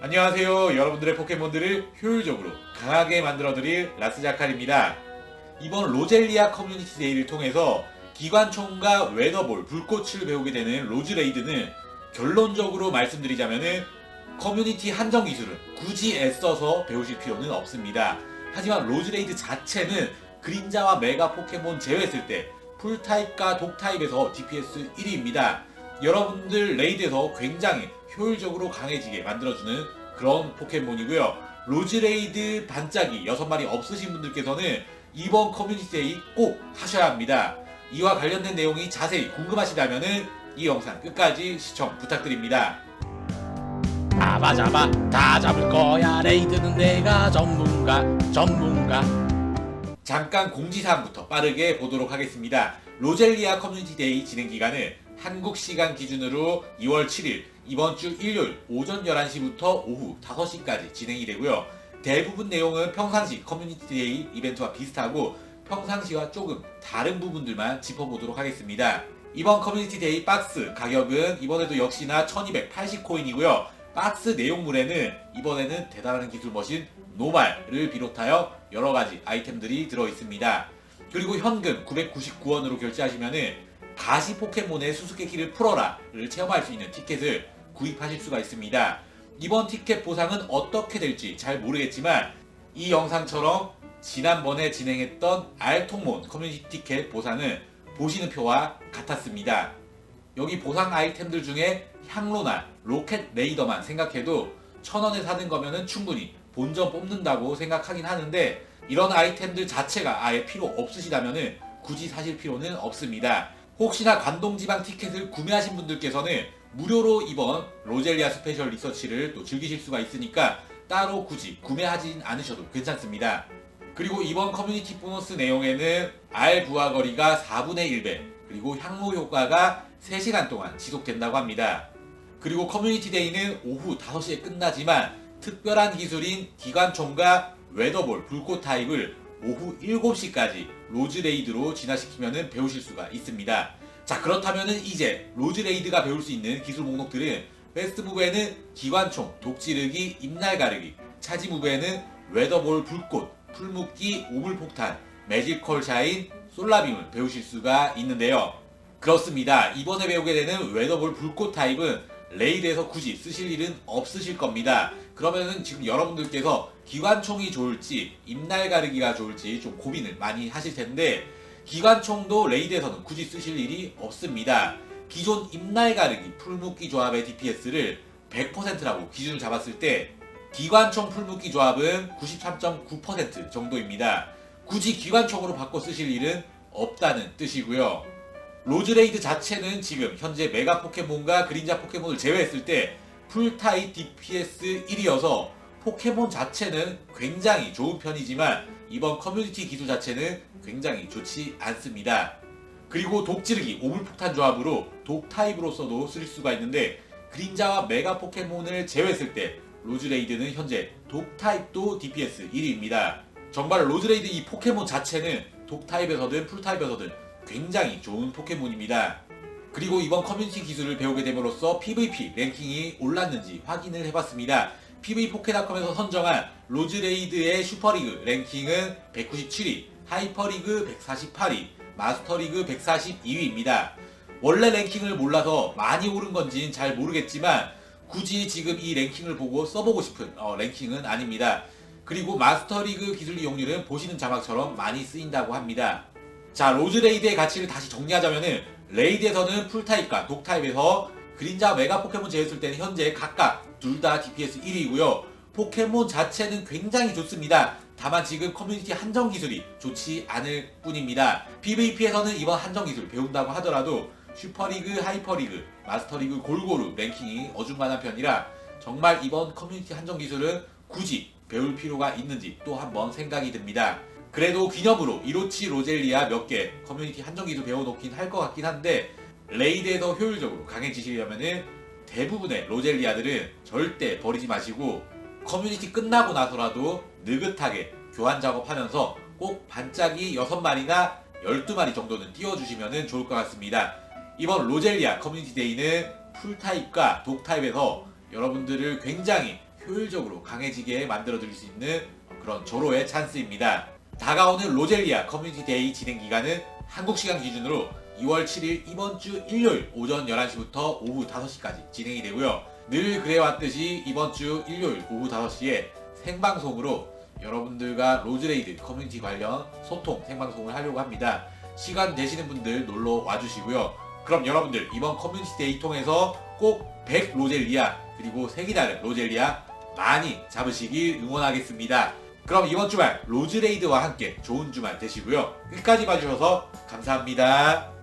안녕하세요. 여러분들의 포켓몬들을 효율적으로 강하게 만들어드릴 라스자칼입니다. 이번 로젤리아 커뮤니티 데이를 통해서 기관총과 웨더볼, 불꽃을 배우게 되는 로즈레이드는 결론적으로 말씀드리자면은 커뮤니티 한정 기술은 굳이 애써서 배우실 필요는 없습니다. 하지만 로즈레이드 자체는 그림자와 메가 포켓몬 제외했을 때 풀타입과 독타입에서 DPS 1위입니다. 여러분들 레이드에서 굉장히 효율적으로 강해지게 만들어주는 그런 포켓몬이고요. 로즈레이드 반짝이 6마리 없으신 분들께서는 이번 커뮤니티 데이 꼭 하셔야 합니다. 이와 관련된 내용이 자세히 궁금하시다면 이 영상 끝까지 시청 부탁드립니다. 잡아 잡아 다 잡을 거야 레이드는 내가 전문가 전문가 잠깐 공지사항부터 빠르게 보도록 하겠습니다. 로젤리아 커뮤니티 데이 진행 기간은 한국 시간 기준으로 2월 7일 이번 주 일요일 오전 11시부터 오후 5시까지 진행이 되고요. 대부분 내용은 평상시 커뮤니티 데이 이벤트와 비슷하고 평상시와 조금 다른 부분들만 짚어보도록 하겠습니다. 이번 커뮤니티 데이 박스 가격은 이번에도 역시나 1280코인이고요. 박스 내용물에는 이번에는 대단한 기술 머신 노말을 비롯하여 여러 가지 아이템들이 들어 있습니다. 그리고 현금 999원으로 결제하시면은 가시 포켓몬의 수수께끼를 풀어라를 체험할 수 있는 티켓을 구입하실 수가 있습니다. 이번 티켓 보상은 어떻게 될지 잘 모르겠지만 이 영상처럼 지난번에 진행했던 알통몬 커뮤니티 티켓 보상은 보시는 표와 같았습니다. 여기 보상 아이템들 중에 향로나 로켓 레이더만 생각해도 천 원에 사는 거면은 충분히 본전 뽑는다고 생각하긴 하는데 이런 아이템들 자체가 아예 필요 없으시다면은 굳이 사실 필요는 없습니다. 혹시나 관동지방 티켓을 구매하신 분들께서는 무료로 이번 로젤리아 스페셜 리서치를 또 즐기실 수가 있으니까 따로 굳이 구매하진 않으셔도 괜찮습니다. 그리고 이번 커뮤니티 보너스 내용에는 알 부하거리가 4분의 1배, 그리고 향로 효과가 3시간 동안 지속된다고 합니다. 그리고 커뮤니티 데이는 오후 5시에 끝나지만 특별한 기술인 기관총과 웨더볼 불꽃 타입을 오후 7시까지 로즈레이드로 진화시키면 배우실 수가 있습니다. 자 그렇다면 이제 로즈레이드가 배울 수 있는 기술 목록들은 베스트 무브에는 기관총, 독지르기, 입날 가르기, 차지 무브에는 웨더볼 불꽃, 풀묶기, 오물폭탄, 매지컬 샤인, 솔라빔을 배우실 수가 있는데요. 그렇습니다. 이번에 배우게 되는 웨더볼 불꽃 타입은 레이드에서 굳이 쓰실 일은 없으실 겁니다. 그러면은 지금 여러분들께서 기관총이 좋을지 입날 가르기가 좋을지 좀 고민을 많이 하실 텐데 기관총도 레이드에서는 굳이 쓰실 일이 없습니다. 기존 입날 가르기 풀묶기 조합의 DPS를 100%라고 기준을 잡았을 때 기관총 풀묶기 조합은 93.9% 정도입니다. 굳이 기관총으로 바꿔 쓰실 일은 없다는 뜻이고요. 로즈레이드 자체는 지금 현재 메가 포켓몬과 그린자 포켓몬을 제외했을 때 풀타입 DPS 1이어서 포켓몬 자체는 굉장히 좋은 편이지만 이번 커뮤니티 기술 자체는 굉장히 좋지 않습니다. 그리고 독지르기 오물폭탄 조합으로 독 타입으로서도 쓸 수가 있는데 그린자와 메가 포켓몬을 제외했을 때 로즈레이드는 현재 독 타입도 DPS 1위입니다. 정말 로즈레이드 이 포켓몬 자체는 독 타입에서든 풀 타입에서든 굉장히 좋은 포켓몬입니다. 그리고 이번 커뮤니티 기술을 배우게 됨으로써 PVP 랭킹이 올랐는지 확인을 해봤습니다. PV 포켓닷컴에서 선정한 로즈레이드의 슈퍼리그 랭킹은 197위, 하이퍼리그 148위, 마스터리그 142위입니다. 원래 랭킹을 몰라서 많이 오른 건지는 잘 모르겠지만 굳이 지금 이 랭킹을 보고 써보고 싶은 어, 랭킹은 아닙니다. 그리고 마스터리그 기술 이용률은 보시는 자막처럼 많이 쓰인다고 합니다. 자, 로즈레이드의 가치를 다시 정리하자면은 레이드에서는 풀타입과 독타입에서 그린자 메가 포켓몬 제외했을 때는 현재 각각 둘 다 DPS 1위고요. 포켓몬 자체는 굉장히 좋습니다. 다만 지금 커뮤니티 한정 기술이 좋지 않을 뿐입니다. PVP에서는 이번 한정 기술 배운다고 하더라도 슈퍼리그, 하이퍼리그, 마스터리그 골고루 랭킹이 어중간한 편이라 정말 이번 커뮤니티 한정 기술은 굳이 배울 필요가 있는지 또 한번 생각이 듭니다. 그래도 기념으로 이로치 로젤리아 몇 개 커뮤니티 한정 기술 배워놓긴 할 것 같긴 한데 레이드에서 효율적으로 강해지시려면은 대부분의 로젤리아들은 절대 버리지 마시고 커뮤니티 끝나고 나서라도 느긋하게 교환 작업하면서 꼭 반짝이 6마리나 12마리 정도는 띄워주시면 좋을 것 같습니다. 이번 로젤리아 커뮤니티 데이는 풀타입과 독타입에서 여러분들을 굉장히 효율적으로 강해지게 만들어 드릴 수 있는 그런 절호의 찬스입니다. 다가오는 로젤리아 커뮤니티 데이 진행 기간은 한국 시간 기준으로 2월 7일 이번 주 일요일 오전 11시부터 오후 5시까지 진행이 되고요. 늘 그래왔듯이 이번 주 일요일 오후 5시에 생방송으로 여러분들과 로즈레이드 커뮤니티 관련 소통 생방송을 하려고 합니다. 시간 되시는 분들 놀러 와주시고요. 그럼 여러분들 이번 커뮤니티 데이 통해서 꼭 100 로젤리아 그리고 색이 다른 로젤리아 많이 잡으시길 응원하겠습니다. 그럼 이번 주말 로즈레이드와 함께 좋은 주말 되시고요. 끝까지 봐주셔서 감사합니다.